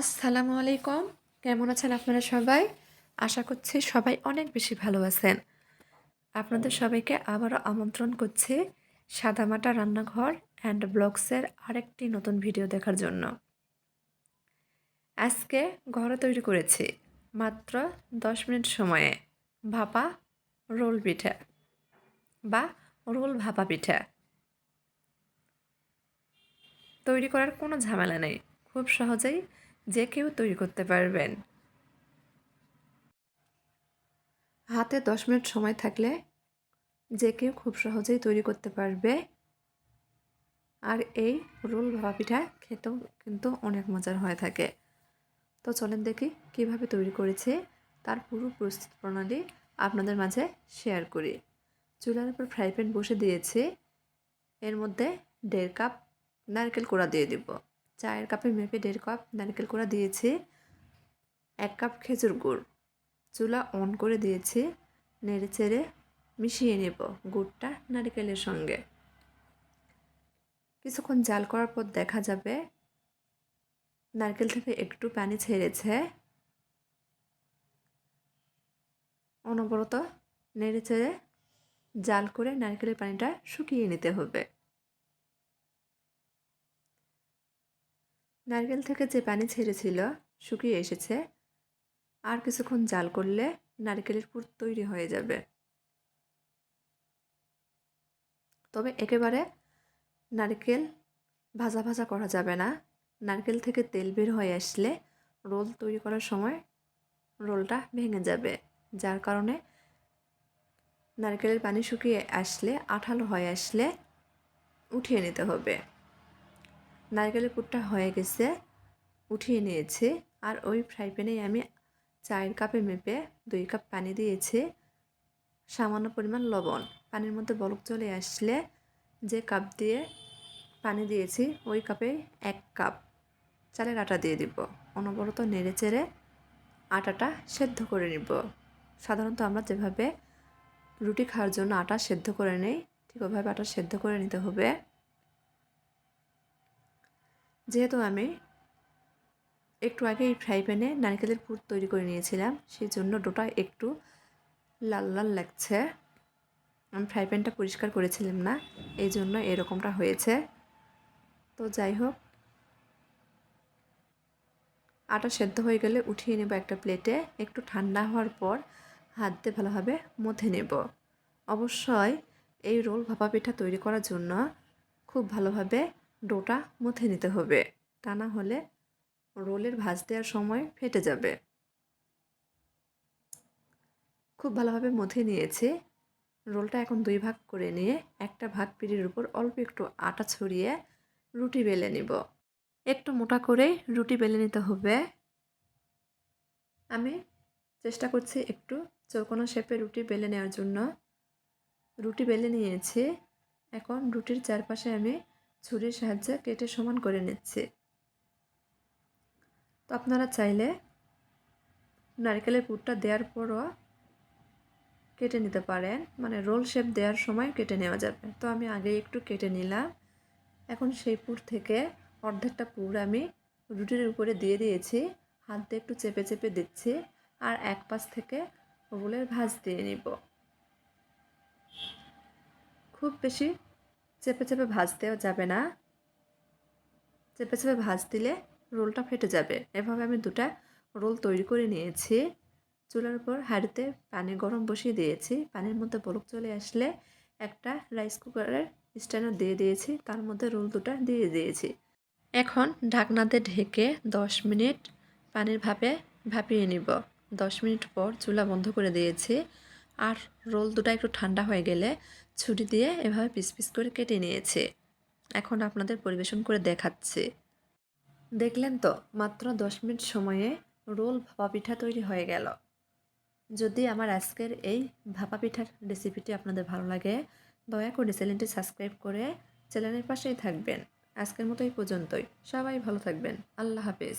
আসসালামু আলাইকুম। কেমন আছেন আপনারা সবাই? আশা করছি সবাই অনেক বেশি ভালো আছেন। আপনাদের সবাইকে আবারও আমন্ত্রণ করছি সাদামাটা রান্নাঘর অ্যান্ড ব্লগসের আরেকটি নতুন ভিডিও দেখার জন্য। আজকে ঘরে তৈরি করেছি, মাত্র দশ মিনিট সময়ে। ভাপা, রোল পিঠা বা রোল ভাপা পিঠা। তৈরি করার কোনো ঝামেলা নেই। খুব সহজেই যে কেউ তৈরি করতে পারবেন। হাতে দশ মিনিট সময় থাকলে যে কেউ খুব সহজেই তৈরি করতে পারবে। আর এই রোল ভাপা পিঠা খেতেও কিন্তু অনেক মজার হয়ে থাকে। তো চলেন দেখি কীভাবে তৈরি করেছে, তার পুরো প্রস্তুত প্রণালী আপনাদের মাঝে শেয়ার করি। চুলার উপর ফ্রাই প্যান বসে দিয়েছি। এর মধ্যে দেড় কাপ নারকেল কোড়া দিয়ে দিব। চায়ের কাপে মেপে দেড় কাপ নারকেল কোড়া দিয়েছি, এক কাপ খেজুর গুড়। চুলা অন করে দিয়েছি, নেড়ে চেড়ে মিশিয়ে নেব গুড়টা নারকেলের সঙ্গে। কিছুক্ষণ জাল করার পর দেখা যাবে, নারকেল থেকে একটু পানি ছেড়েছে। অনবরত নেড়ে চেড়ে জাল করে নারকেলের পানিটা শুকিয়ে নিতে হবে। নারকেল থেকে যে পানি ছেড়েছিল, শুকিয়ে এসেছে, আর কিছুক্ষণ জাল করলে নারকেলের পুর তৈরি হয়ে যাবে। তবে একেবারে নারকেল ভাজা ভাজা করা যাবে না। নারকেল থেকে তেল বের হয়ে আসলে রোল তৈরি করার সময় রোলটা ভেঙে যাবে, যার কারণে নারকেলের পানি শুকিয়ে আসলে, আঠালো হয়ে আসলে উঠিয়ে নিতে হবে। নারকেলের পুরটা হয়ে গেছে, উঠিয়ে নিয়েছি। আর ওই ফ্রাই প্যানেই আমি চায়ের কাপে মেপে দুই কাপ পানি দিয়েছি, সামান্য পরিমাণ লবণ। পানির মধ্যে বলক চলে আসলে যে কাপ দিয়ে পানি দিয়েছি, ওই কাপে এক কাপ চালের আটা দিয়ে দিব। অনবরত নেড়ে চেড়ে আটাটা সেদ্ধ করে নিব। সাধারণত আমরা যেভাবে রুটি খাওয়ার জন্য আটা সেদ্ধ করে নেই, ঠিক ওইভাবে আটা সেদ্ধ করে নিতে হবে। যেহেতু আমি একটু আগে এই ফ্রাই প্যানে নারকেলের পুর তৈরি করে নিয়েছিলাম সেই জন্য ডোটা একটু লাল লাল লাগছে। আমি ফ্রাই প্যানটা পরিষ্কার করেছিলাম না এই জন্য এরকমটা হয়েছে। তো যাই হোক, আটা সেদ্ধ হয়ে গেলে উঠিয়ে নেব একটা প্লেটে, একটু ঠান্ডা হওয়ার পর হাত দিয়ে ভালোভাবে মথে নেব। অবশ্যই এই রোল ভাপা পিঠা তৈরি করার জন্য খুব ভালোভাবে ডোটা মুথে নিতে হবে। তা না হলে রোলের ভাজ দেওয়ার সময় ফেটে যাবে। খুব ভালোভাবে মথে নিয়েছে। রোলটা এখন দুই ভাগ করে নিয়ে একটা ভাগ পিড়ির উপর অল্প একটু আটা ছড়িয়ে রুটি বেলে নিব। একটু মোটা করে রুটি বেলে নিতে হবে। আমি চেষ্টা করছি একটু চৌকোনা শেপে রুটি বেলে নেওয়ার জন্য। রুটি বেলে নিয়েছি। এখন রুটির চারপাশে আমি ছুরির সাহায্যে কেটে সমান করে নিচ্ছি। তো আপনারা চাইলে নারকেলের পুরটা দেওয়ার পরও কেটে নিতে পারেন। মানে রোল শেপ দেওয়ার সময় কেটে নেওয়া যাবে। তো আমি আগে একটু কেটে নিলাম। এখন সেই পুর থেকে অর্ধেকটা পুর আমি রুটির উপরে দিয়ে দিয়েছি। হাত দিয়ে একটু চেপে চেপে দিচ্ছি আর এক পাশ থেকে রোলের ভাজ দিয়ে নিব। খুব বেশি চেপে চেপে ভাজতেও যাবে না। চেপে চেপে ভাজ দিলে রোলটা ফেটে যাবে। এভাবে আমি দুটা রোল তৈরি করে নিয়েছি। চুলার উপর হাঁড়িতে পানি গরম বসিয়ে দিয়েছি। পানির মধ্যে বলক চলে আসলে একটা রাইস কুকারের স্ট্যান্ডার দিয়ে দিয়েছি। তার মধ্যে রোল দুটা দিয়ে দিয়েছি। এখন ঢাকনাতে ঢেকে দশ মিনিট পানির ভাপে ভাপিয়ে নিব। দশ মিনিট পর চুলা বন্ধ করে দিয়েছি। আর রোল দুটা একটু ঠান্ডা হয়ে গেলে ছুরি দিয়ে এভাবে পিস পিস করে কেটে নিয়েছে। এখন আপনাদের পরিবেশন করে দেখাচ্ছে। দেখলেন তো, মাত্র দশ মিনিট সময়ে রোল ভাপা পিঠা তৈরি হয়ে গেল। যদি আমার আজকের এই ভাপা পিঠার রেসিপিটি আপনাদের ভালো লাগে, দয়া করে চ্যানেলটি সাবস্ক্রাইব করে চ্যানেলের পাশেই থাকবেন। আজকের মতো এই পর্যন্তই। সবাই ভালো থাকবেন। আল্লাহ হাফেজ।